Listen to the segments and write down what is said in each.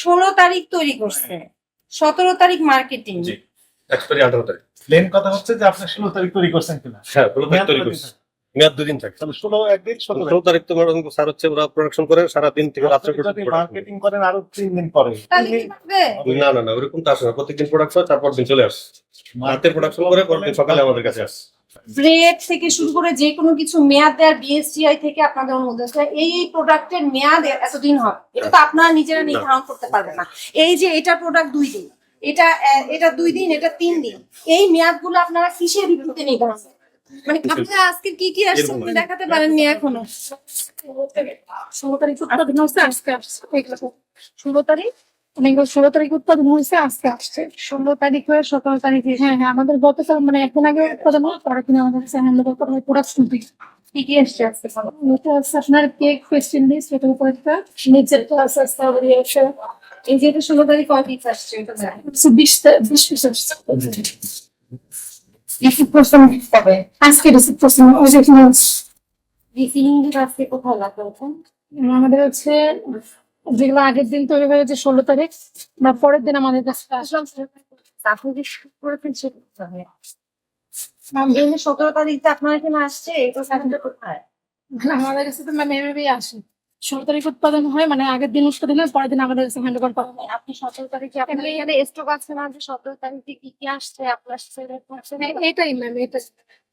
ষোলো তারিখ তৈরি করছে। সতেরো তারিখ মার্কেটিং এক্সপায়ারি আঠারো তারিখ। প্লেন কথা হচ্ছে যে আপনি ষোলো তারিখ তৈরি করছেন কিনা? হ্যাঁ ষোলো তারিখ তৈরি করছি। মেয়াদ দুদিন থাকে। তাহলে ষোলো একদিন সতেরো ষোলো তারিখ তো স্যার হচ্ছে ওরা প্রোডাকশন করে সারা দিন। থেকে রাত্রে মার্কেটিং করেন আরও তিন দিন পরে। না না না ওরকম তো আসে না। প্রত্যেকদিন প্রোডাক্ট হয় তারপর দিন চলে আসে। রাতে প্রোডাকশন করে পরের দিন সকালে আমাদের কাছে আসে। ব্রেড থেকে শুরু করে যে কোনো কিছু মেয়াদ দেওয়ার বিএসটিআই থেকে আপনাদের অনুমোদন এই এই প্রোডাক্টের মেয়াদ এতদিন হবে। এটা তো আপনারা নিজেরা নির্ধারণ করতে পারবেন না। এই যে এটা প্রোডাক্ট দুই দিন এটা এটা দুই দিন এটা তিন দিন এই মেয়াদগুলো আপনারা কিসের ভিত্তিতে নির্ধারণ? মানে আপনারা আজকে কি কি আসছে দেখাতে পারেননি এখনও? ষোলো তারিখ ষোলো তারিখ। অনেকগুলো ষোলো তারিখ উৎপাদন হয়েছে আজকে আসছে ষোলো তারিখ হয়ে সতেরো তারিখে হ্যাঁ হ্যাঁ আমাদের গতকাল মানে একদিন আগে উৎপাদন হয় পরের দিন আমাদের কাছে হ্যান্ড ওভার করা হয় থেকে কি কি এসছে আজকে বলো? হচ্ছে আপনার কেক পেস্ট্রিজ এটার উপর একটা নিচের আছে স্ট্রবেরি আছে এই যে এটা ষোলো তারিখ কয় পিস আসছে এটা বিশ বিশ পিস আসছে রিসিভ করছেন কবে আজকে রিসিভ করছি ওই যে। রিসিভিং আজকে কোথায় লাগবে ওটা? আমাদের হচ্ছে যেগুলো আগের দিন তৈরি হয়েছে ষোলো তারিখ বা পরের দিন আমাদের কাছে আসলাম আপনি সতেরো তারিখে আপনার এখানে আসছে মানে আমাদের কাছে তো মানে এভাবেই আসে। ষোলো তারিখ উৎপাদন হয় মানে আগের দিন উৎপাদন হয় পরের দিন আমাদের কাছে হ্যান্ড ওভার করা হয়। আপনি সতেরো তারিখে আপনার এখানে স্টক আছে না যে সতেরো তারিখে কি কি আসছে আপনার এটাই ম্যাম এটা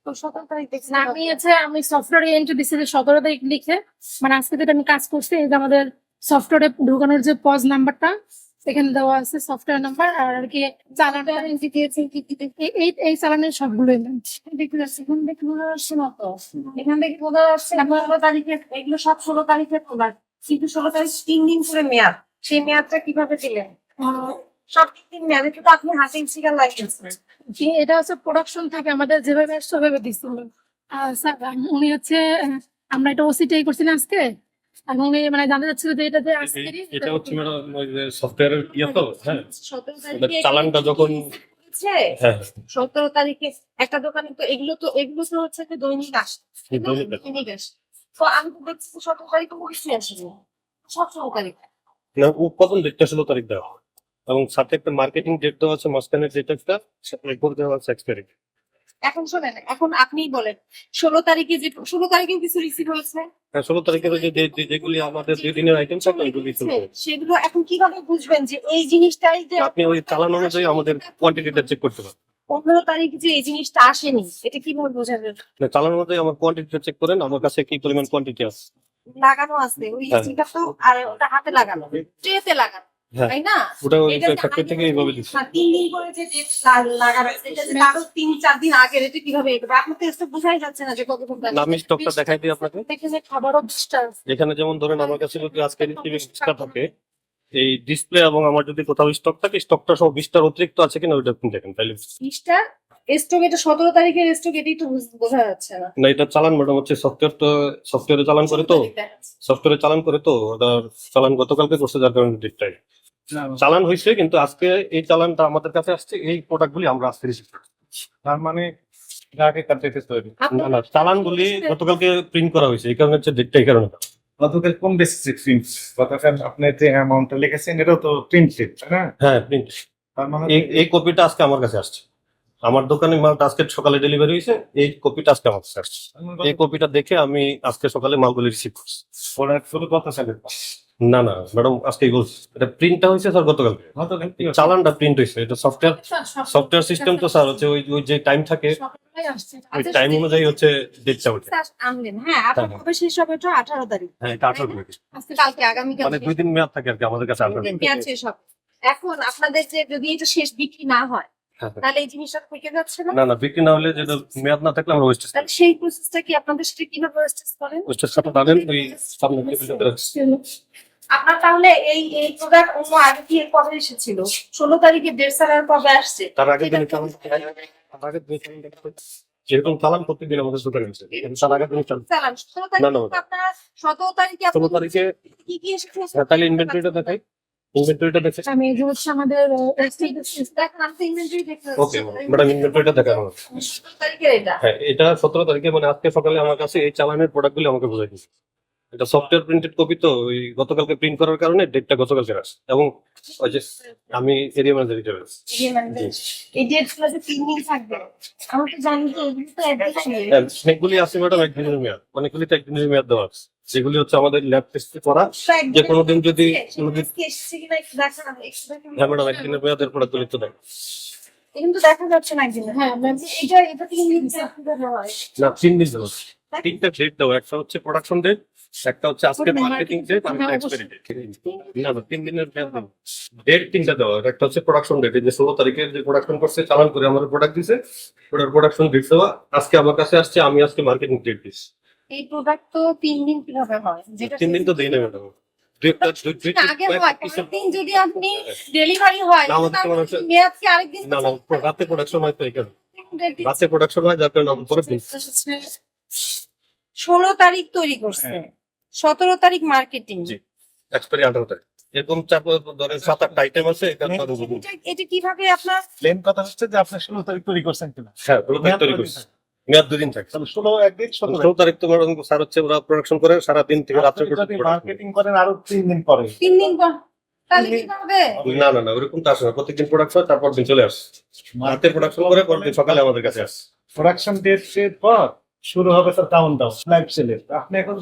তো সতেরো তারিখ দেখছি। আমি হচ্ছে আমি সফটওয়্যারে এন্ট্রি দিচ্ছি যে সতেরো তারিখ লিখে মানে আজকে যেটা আমি কাজ করছি এই যে আমাদের সফটওয়্যারে ঢোকানোর যে পজ নাম্বারটা এখানে দেওয়া আছে সফটওয়্যার নাম্বার আর আর কি চালানটা এই- এই চালানের সবগুলোই ম্যাম দেখতে যাচ্ছি এখান থেকে বোঝা যাচ্ছে না এখান থেকে বোঝা যাচ্ছে ষোলো তারিখে এগুলো সব ষোলো তারিখের প্রোডাক্ট কিন্তু ষোলো তারিখ তিন দিন করে মেয়াদ। সেই মেয়াদটা কীভাবে দিলেন? সব তিন মেয়াদে কিন্তু আপনি হাতে সিগার লাগিয়েছেন এটা হচ্ছে প্রোডাকশন থেকে আমাদের যেভাবে আসছে ওভাবে দিচ্ছিল আর স্যার উনি হচ্ছে আমরা এটা ওসিটাই করছিলাম আজকে। এবং মানে জানতে চাচ্ছিল যে এটা যে এটা হচ্ছে ম্যাডাম ওই যে সফটওয়্যারের ইয়ে তো হ্যাঁ। সতেরো ওদের তারিখে চালানটা যখন হ্যাঁ। সতেরো তারিখে একটা দোকানে তো এগুলো তো এগুলো তো হচ্ছে যে দৈনিক আসে দৈনিক আসে। তো আমি তো দেখছি সতেরো তারিখ তো কিছু আসেনি। ষোলো তারিখ। না ও প্রথম ডেটটা ষোলো তারিখ দেওয়া। হয়। এবং সাথে একটা মার্কেটিং ডেট দেওয়া আছে ডেট একটা সেটা এরপর দেওয়া আছে এক্সপায়ারি এখন শোনেন এখন আপনিই বলেন ষোলো তারিখে যে ষোলো তারিখেও কিছু রিসিভ হয়েছে হ্যাঁ ষোলো তারিখের যে যে- যে- যেগুলি আমাদের দুই দিনের আইটেম ওইগুলি। সেগুলো এখন কীভাবে বুঝবেন যে এই জিনিসটাই যে আপনি ওই চালান অনুযায়ী আমাদের কোয়ান্টিটিটা চেক করতে পারেন পনেরো তারিখ যে এই জিনিসটা আসেনি এটা কীভাবে বোঝাবেন মানে চালান অনুযায়ী আমার কোয়ান্টিটিটা চেক করেন আমার কাছে কি পরিমাণ কোয়ান্টিটি আছে লাগানো আছে ওই হ্যাঁ। তো আর ওটা হাতে লাগানো ট্রেতে লাগানো হ্যাঁ। তাই না? ওটা ওই এটা যে ফ্যাক্টরি থেকে এইভাবে হ্যাঁ, তিন দিন করে যে ডেট লাগানো যে তারও তিন চার দিন আগে এটা কীভাবে এগোবে? আপনার তো এসব বোঝাই যাচ্ছে না যে কত আমি স্টকটা দেখাই দিই আপনাকে। দেখে খাবারও বিশটা যেখানে যেমন ধরেন আমার কাছে যদি আজকে স্টকটা থাকে। এই ডিসপ্লে এবং আমার যদি কোথাও স্টক থাকে স্টকটা সব বিশটার অতিরিক্ত আছে কিনা ওইটা আপনি দেখেন বিশটা স্টক এটা সতেরো তারিখের স্টক এটাই তো বোঝা যাচ্ছে না। না এটা চালান ম্যাডাম হচ্ছে সফটওয়্যার তো সফটওয়্যারে চালান করে তো সফটওয়্যারে চালান করে তো ওটা চালান গতকালকে করছে যার কারণে চালান হয়েছে কিন্তু আজকে এই চালানটা আমাদের কাছে আসছে এই প্রোডাক্ট গুলি আমরা আজকে রিসিভ করছি। তার মানে গ্রাহকের কাছে তৈরি না না চালান গুলি গতকালকে প্রিন্ট করা হয়েছে এই কারণে হচ্ছে ডেটটা এই কারণে। গতকাল কোন বেসিসে প্রিন্ট গতকাল আপনি যে অ্যামাউন্টটা লিখেছেন এটাও তো প্রিন্টেড তাই না? হ্যাঁ প্রিন্ট তার মানে এই এই কপিটা আজকে আমার কাছে আসছে। আমার দোকানে মালটা আজকে সকালে ডেলিভারি হয়েছে এই কপিটা আজকে আমার কাছে আসছে। এই কপিটা দেখে আমি আজকে সকালে মালগুলি রিসিভ করছি। প্রোডাক্ট শুধু কত সালের? না না ম্যাডাম আজকে এটা প্রিন্টটা হয়েছে স্যার গতকালকে? চালানটা প্রিন্ট হয়েছে এটা সফটওয়্যার সফটওয়্যার সিস্টেম তো স্যার হচ্ছে ওই ওই যে টাইম থাকে ওই টাইম অনুযায়ী হচ্ছে ডেটটা ওঠে। আনলেন। হ্যাঁ আপনার হ্যাঁ। কবে শেষ হবে এটা আঠারো তারিখ। হ্যাঁ এটা আঠারো মিনিট আজকে কালকে আগামীকাল মানে দুই দিন মেয়াদ থাকে আর কি আমাদের কাছে আঠারো মিনিট পেঁয়াজ শেষ হবে। এখন আপনাদের যে যদি এটা শেষ বিক্রি না হয় হ্যাঁ। তাহলে এই জিনিসটা থেকে যাচ্ছে না? না না বিক্রি না হলে যেটা মেয়াদ না থাকলে আমরা ওয়েস্টেজ তাহলে সেই প্রসেসটা কি আপনাদের সেটা কীভাবে করেন? ওয়েস্টেজ সাথে জানেন ওই সামনে। আপনার তাহলে এই এই প্রোডাক্ট অন্য আগে কি কবে এসেছিল? ষোলো তারিখে দেড় সালের কবে আসছে? তার আগের দিন। যেরকম প্রত্যেকদিন আমাদের দোকানে আছে তার আগের দিন না, না, তারিখে আপনারা সতেরো তারিখে ষোলো তারিখে কি কি এসেছে হ্যাঁ, তাহলে ইনভেন্টরিটা দেখাই। ইনভেন্টরিটা দেখে আমি এই যে হচ্ছে আমাদের দেখেন আমি ইনভেন্টরি দেখতে ওকে ম্যাডাম ইনভেন্টরিটা দেখা আমার তারিখের এটা? হ্যাঁ এটা সতেরো তারিখে মানে আজকে সকালে আমার কাছে এই চালানের প্রোডাক্ট প্রোডাক্টগুলি আমাকে বোঝাই দিচ্ছে এটা সফটওয়্যার প্রিন্টেড কপি তো ওই গতকালকে প্রিন্ট করার কারণে ডেটটা গতকালকে আসে এবং ওই যে আমি এরিয়া ম্যানেজার হিসেবে আছি। এই মানে এই ডেটগুলো যে তিন দিন থাকবে আমরা তো জানি যে এগুলো তো একদিন হ্যাঁ, অনেকগুলি আছে ম্যাডাম একদিনের মেয়াদ। অনেকগুলি তো একদিনের মেয়াদ দেওয়া আছে। যেগুলি হচ্ছে আমাদের ল্যাব টেস্ট করা। যে কোনো দিন যদি হ্যাঁ ম্যাডাম একদিনের মেয়াদের প্রোডাক্টগুলি তো দেয় কিন্তু দেখা যাচ্ছে না একদিন হ্যাঁ ম্যাম এটা এটা তিন দিন হয় না তিন দিন দেওয়া তিনটা ডেট দেওয়া একটা হচ্ছে প্রোডাকশন ডেট একটা হচ্ছে আজকে মার্কেটিং ডেট এক্সপায়ারি ডেট না তিন দিনের ডেট তিনটা দেওয়া একটা হচ্ছে প্রোডাকশন ডেট যে ষোলো তারিখে যে প্রোডাকশন করছে চালান করে আমাদের প্রোডাক্ট দিছে ওটার প্রোডাকশন ডেট দেওয়া। আজকে আমার কাছে আসছে আমি আজকে মার্কেটিং ডেট দিচ্ছি। এই প্রোডাক্ট তো তিন দিন কীভাবে হয়? যেটা তিন দিন তো দেই না ম্যাডাম। রাতে প্রোডাকশন হয় তো এখানে রাতে প্রোডাকশন হয় যার কারণে আমরা ষোলো তারিখ তৈরি করছে। সতেরো তারিখ মার্কেটিং জি। এক্সপায়ারি আঠারো তারিখ। এরকম ধরেন সাত আটটা আইটেম আছে এটা কীভাবে আপনার প্লেন কথা হচ্ছে যে আপনি ষোলো তারিখ তৈরি করছেন কিনা। হ্যাঁ ষোলো তারিখ তৈরি করছি। মেয়াদ দুদিন থাকে। তাহলে ষোলো একদিন সতেরো ষোলো তারিখ তো ম্যাডাম স্যার হচ্ছে ওরা প্রোডাকশন করে সারা দিন থেকে রাত্রে পর্যন্ত মার্কেটিং করেন আরও তিন দিন পরে। তিন দিন পর। না না না ওরকম তো আসে না। প্রত্যেকদিন প্রোডাকশন হয় তারপর দিন চলে আসে। রাতে প্রোডাকশন করে পরের দিন সকালে আমাদের কাছে আসে। প্রোডাকশন ডেট পর শুরু হবে স্যার কাউন্ট ডাউন লাইভ সেলের আপনি এখন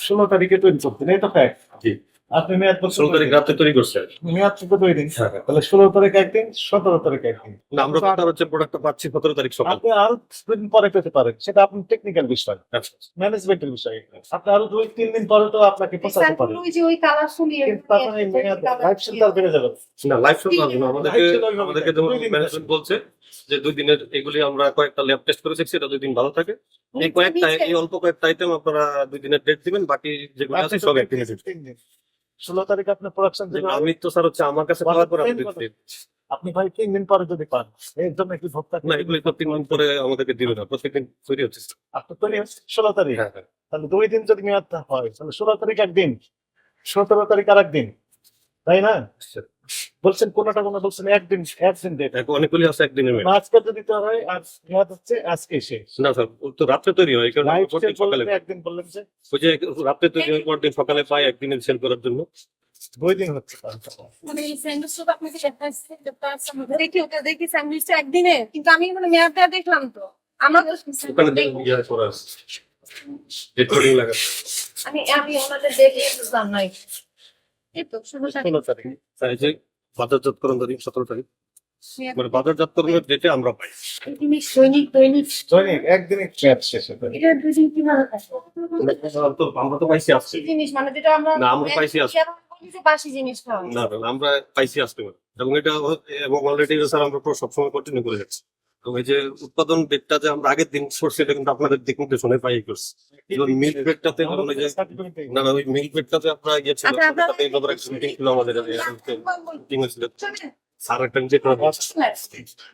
ষোলো তারিখে টোয়েন্টি এই তো ফ্যাক্ট জি। আপনি ষোলো তারিখ রাতে তৈরি করছে মেয়াদ দুই দিন হ্যাঁ, হ্যাঁ। তাহলে ষোলো তারিখ একদিন সতেরো তারিখ একদিন। না আমরা তার হচ্ছে প্রোডাক্টটা পাচ্ছি সতেরো তারিখ সকাল। আপনি আরও দুদিন পরে পেতে পারেন। সেটা আপনার টেকনিক্যাল বিষয়। আচ্ছা ম্যানেজমেন্টের বিষয়। আপনি আরও দুই তিন দিন পরে তো আপনাকে পৌঁছাতে পারেন। ওই যে ওই এই মেয়াদ লাইফ সেল বেড়ে যাবে। না লাইফ পারব না। আমাদেরকে আমাদেরকে যেমন ম্যানেজমেন্ট বলছে যে দুই দিনের এগুলি আমরা কয়েকটা ল্যাব টেস্ট করে দেখছি এটা দুই দিন ভালো থাকে। এই কয়েকটা এই অল্প কয়েকটা আইটেম আপনারা দুই দিনের ডেট দিবেন বাকি যেগুলো আছে সব একদিনের date। তিন দিন ষোলো তারিখ আপনি প্রোডাকশন আমি তো স্যার হচ্ছে আমার কাছে পাওয়ার পর আপনি। আপনি ভাই তিন দিন পরে যদি পান এর জন্য একটু ভোক্তা না এগুলি তো তিন দিন পরে আমাদেরকে দিবে না প্রত্যেকদিন তৈরি হচ্ছে আপনি তৈরি হচ্ছে ষোলো তারিখ। হ্যাঁ হ্যাঁ। তাহলে দুই দিন যদি মেয়াদ হয় তাহলে ষোলো তারিখ একদিন সতেরো তারিখ আর একদিন তাই না? বলছেন কোনটা কোনো বলছেন একদিন একদিন ডেট অনেকগুলি আছে একদিনের মেয়ে আজকে যদি তো হয় আজ মেয়াদ হচ্ছে আজকে শেষ। না স্যার ও তো রাত্রে তৈরি হয় কারণ সকালে একদিন বললেন যে ওই যে রাত্রে তৈরি হয় পরদিন সকালে পাই একদিনে সেল করার জন্য। দুই দিন হচ্ছে। মানে এই স্যান্ডউইচ তো আপনাকে দেখাচ্ছি দেখি ওটা দেখি স্যান্ডউইচটা একদিনে। কিন্তু আমি মানে মেয়াদ দেখলাম তো। আমরা তো ওখানে ইয়ে করা আছে। লাগানো আমি আমি ওনাদের দেখে বুঝলাম নাই এই তো ষোলো তারিখ ষোলো তারিখ। তাই যে বাজারজাতকরণ তারিখ সতেরো তারিখ। মানে বাজারজাতকরণের ডেটে আমরা পাই। দৈনিক দৈনিক। দৈনিক একদিনে মেয়াদ শেষ হতে এটা দুদিন কীভাবে আমরা তো আমরা তো পাইছি আসছে জিনিস মানে যেটা আমরা না, আমরা পাইছি না পাইছি আসতে পারি এবং এটা এবং অলরেডি স্যার আমরা পুরো সবসময় কন্টিনিউ করে যাচ্ছি। এবং এই যে উৎপাদন ডেটটা যে আমরা আগের দিন করছি এটা কিন্তু আপনাদের দিক পাই করছি মিল্ক বেডটাতে যে না না ওই মিল্ক বেডটাতে আপনারা গিয়ে ছিল। আচ্ছা, একটা মিটিং ছিল আমাদের মিটিং হয়েছিল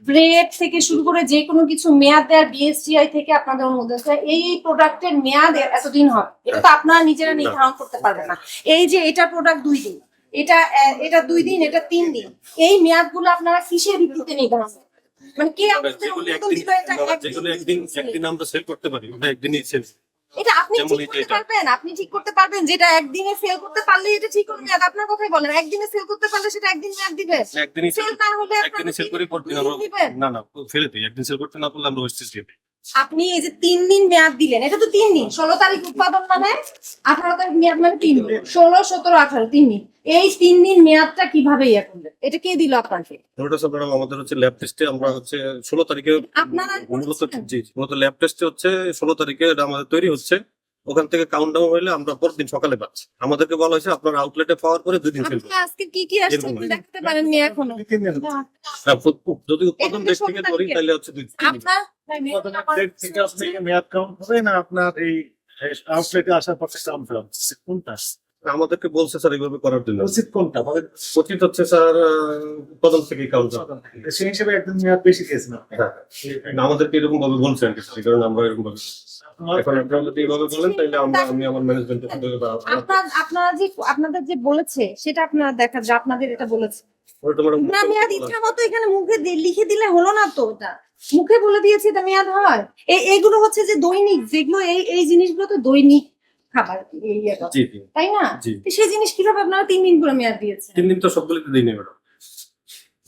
ব্রেড থেকে শুরু করে যে কোনো কিছু মেয়াদ দেওয়ার বিএসটিআই থেকে আপনাদের অনুমোদন এই প্রোডাক্টের মেয়াদ এতদিন হয়। এটা তো আপনারা নিজেরা নির্ধারণ করতে পারবেন না। এই যে এটা প্রোডাক্ট দুই দিন। এটা এটা দুই দিন এটা তিন দিন। এই মেয়াদগুলো আপনারা কিসের ভিত্তিতে নির্ধারণ? মানে কে যেগুলো একদিন এটা একদিন। একদিন আমরা সেল করতে পারি ওটা একদিনই সেল এটা আপনি ঠিক করতে পারবেন আপনি ঠিক করতে পারবেন যেটা একদিনে সেল করতে পারলে এটা ঠিক করে আর আপনার কথাই বলেন একদিনে সেল করতে পারলে সেটা একদিন মেয়াদ দিবে একদিনই সেল না হলে সেল করে না না ফেলে দিই। একদিন সেল করতে না পারলে আমরা ওয়েস্টেজ দিয়ে দিই। আপনি এই যে তিন দিন মেয়াদ দিলেন এটা তো তিন দিন ষোলো তারিখ উৎপাদন মানে আঠারো তারিখ মেয়াদ মানে তিন দিন ষোলো সতেরো আঠারো তিন দিন। এই তিন দিন মেয়াদটা কীভাবে ইয়ে করলেন? এটা কে দিল আপনাকে? ওটা সব ম্যাডাম আমাদের হচ্ছে ল্যাব টেস্টে আমরা হচ্ছে ষোলো তারিখে আপনারা মূলত জি মূলত ল্যাব টেস্টে হচ্ছে ষোলো তারিখে এটা আমাদের তৈরি হচ্ছে। ওখান থেকে কাউন্ট ডাউন হইলে আমরা পরদিন সকালে পাচ্ছি। আমাদেরকে বলা হয়েছে আপনার আউটলেটে পাওয়ার পরে দুই দিন সেল আপনারা আজকে কি কি আসছে এরকম আপনি হয়। দেখাতে এখনও। যদি উৎপাদন এটা তো দেশ থেকে ষোলো তাহলে হচ্ছে দুই দিন। আপনার থেকে আপনি মেয়াদ কাউন্ট হবে না আপনার এই আউটলেটে আসার পর কাউন্ট হবে। কোনটা? আমাদেরকে বলছে স্যার এইভাবে করার জন্য। উচিত কোনটা? উচিত হচ্ছে স্যার উৎপাদন থেকে কাউন্ট সেই হিসেবে একদম মেয়াদ বেশি দিয়েছেন আপনি। আমাদেরকে এরকম ভাবে বলছেন কারণ আমরা এরকম ভাবে এখন আপনারা যদি এইভাবে বলেন তাহলে আমরা আমি আমার ম্যানেজমেন্ট আপনার আপনারা যে আপনাদের যে বলেছে সেটা আপনারা দেখা যায় আপনাদের এটা বলেছে। না মেয়াদ ইচ্ছা মতো এখানে মুখে লিখে দিলে হলো না তো এটা মুখে বলে দিয়েছে এটা মেয়াদ হয়। এই এগুলো হচ্ছে যে দৈনিক যেগুলো এই এই জিনিসগুলো তো দৈনিক খাবার তাই না? সেই জিনিস কীভাবে আপনারা তিন দিন করে মেয়াদ দিয়েছেন? তিন দিন তো সবগুলিতে দিইনি ম্যাডাম।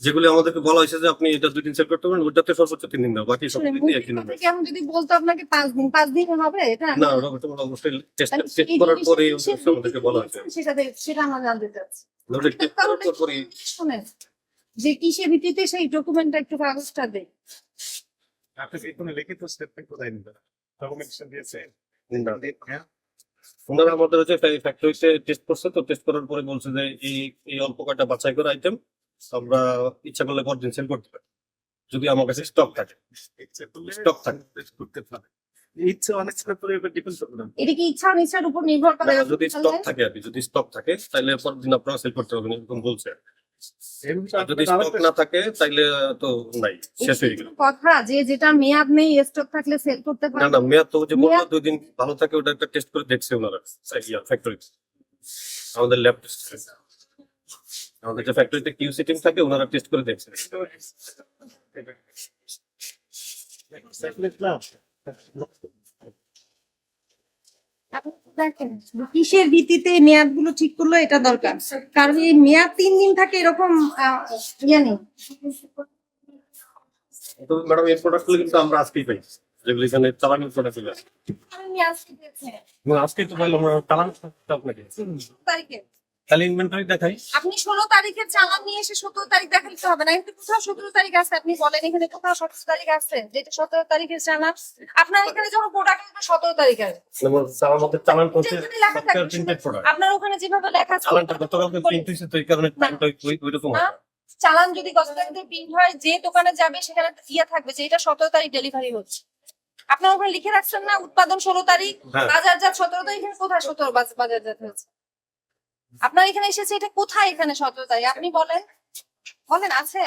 যেগুলি আমাদেরকে বলা হয়েছে যে আপনি এটা দুই দিন সেল করতে পারেন ওটাতে সর্বোচ্চ তিন দিন দাও বাকি আসলে সবগুলিতে একদিন আমি যদি বলতো আপনাকে পাঁচ দিন পাঁচ দিন হবে? এটা না ওটা ওটা অবশ্যই টেস্ট টেস্ট করার পরে আমাদেরকে বলা হয়েছে। সেটা সেটা আমরা জানতে চাচ্ছি। ওটা টেস্ট করার পরে শোনেন যে কিসের ভিত্তিতে সেই ডকুমেন্টটা একটু কাগজটা দেয় আপনি কি কোনো লিখিত স্টেটমেন্ট কোথায় নিবেন ডকুমেন্টেশন দিয়েছে। হ্যাঁ। ওনারা আমাদের হচ্ছে ফ্যাক্টরিতে টেস্ট করছে তো টেস্ট করার পরে বলছে যে এই এই অল্প কয়টা বাছাই করা আইটেম আমরা ইচ্ছা করলে পর দিন সেল করতে পারি। যদি আমার কাছে স্টক থাকে। Stock থাকে। করতে পারে ইচ্ছে অনেক সময় ডিপেন্ড করবে এটা কি ইচ্ছা অনিচ্ছার উপর নির্ভর করে? যদি স্টক থাকে যদি স্টক থাকে তাহলে পরের দিন আপনারা সেল করতে পারবেন এরকম বলছে। যদি স্টক না থাকে তাইলে তো নাই শেষ হয়ে গেল। কথা যে যেটা মেয়াদ নেই স্টক থাকলে সেল করতে না না মেয়াদ তো যে বলল দুই দিন ভালো থাকে ওটা একটা টেস্ট করে দেখছে ওনারা। ফ্যাক্টরি আমাদের ল্যাব টেস্ট আমাদের যে ফ্যাক্টরিতে কিউসি টিম থাকে ওনারা টেস্ট করে দেখছে। কিসের ভিত্তিতে মেয়াদগুলো ঠিক করল এটা দরকার। কারণ এই মেয়াদ তিন দিন থাকে এরকম ইয়ে নেই। ম্যাডাম এই প্রোডাক্টগুলো কিন্তু আমরা আজকেই পাই। যেগুলো এখানে চালানোর প্রোডাক্টগুলো আজকে তো পাইলাম চালান আপনাকে তারিখে খালি ইনভেন্টরি দেখাই। আপনি ষোলো তারিখের চালান নিয়ে এসে সতেরো তারিখ দেখালে তো হবে না। কিন্তু কোথাও সতেরো তারিখ আছে আপনি বলেন এখানে কোথাও সতেরো তারিখ আছে? যেটা সতেরো তারিখের চালান আপনার এখানে যখন প্রোডাক্ট আসবে সতেরো তারিখ আসবে। যেমন চালান আপনার ওখানে যেভাবে লেখা আছে চালানটা গতকালকে প্রিন্ট হয়েছে তো এই কারণে টাইমটা ওই রকম চালান যদি গতকালকে প্রিন্ট হয় যে দোকানে যাবে সেখানে ইয়ে থাকবে যে এটা সতেরো তারিখ ডেলিভারি হচ্ছে। আপনার ওখানে লিখে রাখছেন না উৎপাদন ষোলো তারিখ হ্যাঁ। বাজারজাত সতেরো তারিখ এখানে কোথায় সতেরো বাজ- বাজারজাত হয়েছে? আপনার এখানে এসেছে এটা কোথায় এখানে সতেরো আপনি বলেন। বলেন আছে?